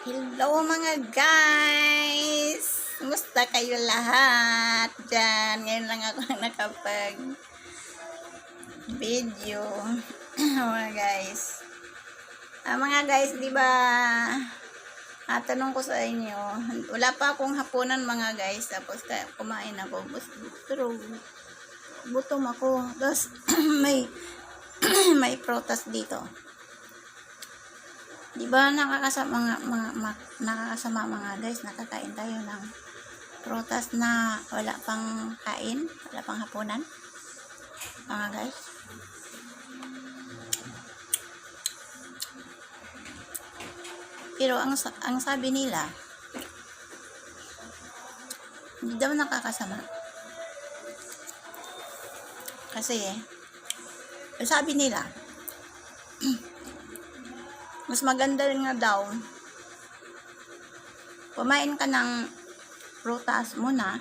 Hello mga guys! Kumusta kayo lahat dyan? Ngayon lang ako nakapag video. mga guys. Ah, mga guys, di ba ah, tanong ko sa inyo, wala pa akong hapunan mga guys, tapos kumain ako, pero gutom ako. Tapos may may protas dito. Di ba nakakasama mga, mga, mga nakakasama mga guys, nakakain tayo ng prutas na wala pang kain, wala pang hapunan. Mga guys. Pero ang ang sabi nila, hindi daw nakakasama. Kasi, ang sabi nila, mas maganda rin nga daw kumain ka ng prutas muna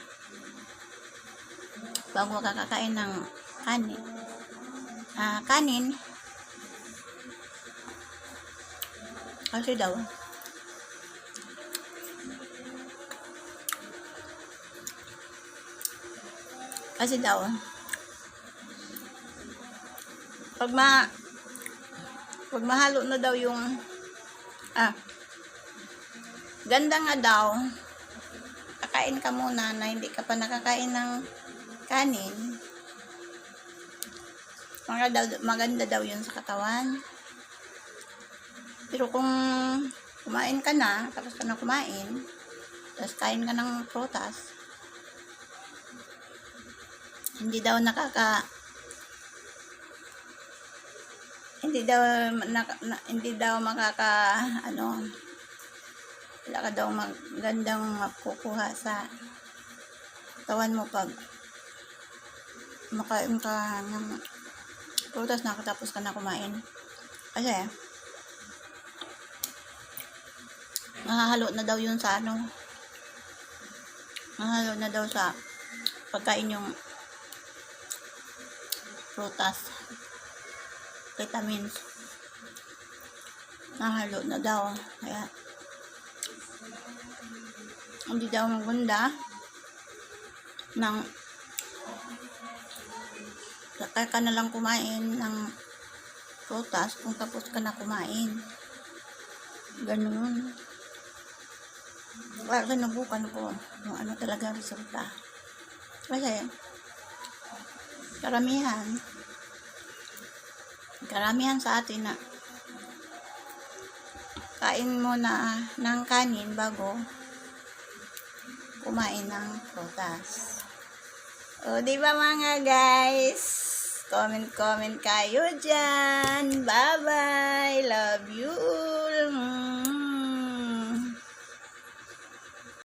bago ka kakain ng kanin. Ah kanin. Kasi daw kasi daw pag ma pag mahalo na daw yung ah ganda nga daw kakain ka muna na hindi ka pa nakakain ng kanin. Maganda maganda daw yun sa katawan. Pero kung kumain ka na tapos ka na kumain tapos kain ka ng prutas hindi daw nakaka hindi daw naka, na, hindi daw makaka ano wala ka daw magandang makukuha sa katawan mo pag makain ka ng prutas nakatapos ka na kumain. Kasi mahahalo na daw yun sa ano mahahalo na daw sa pagkain yung prutas vitamins nahalo na daw. Kaya hindi daw maganda ng kaya ka na lang kumain ng prutas kung tapos ka na kumain. Ganun. Kaya sinubukan ko kung ano talaga resulta. Kasi karamihan karamihan sa atin na kain mo na ng kanin bago kumain ng prutas. O, di ba mga guys? Comment-comment kayo dyan. Bye-bye. Love you.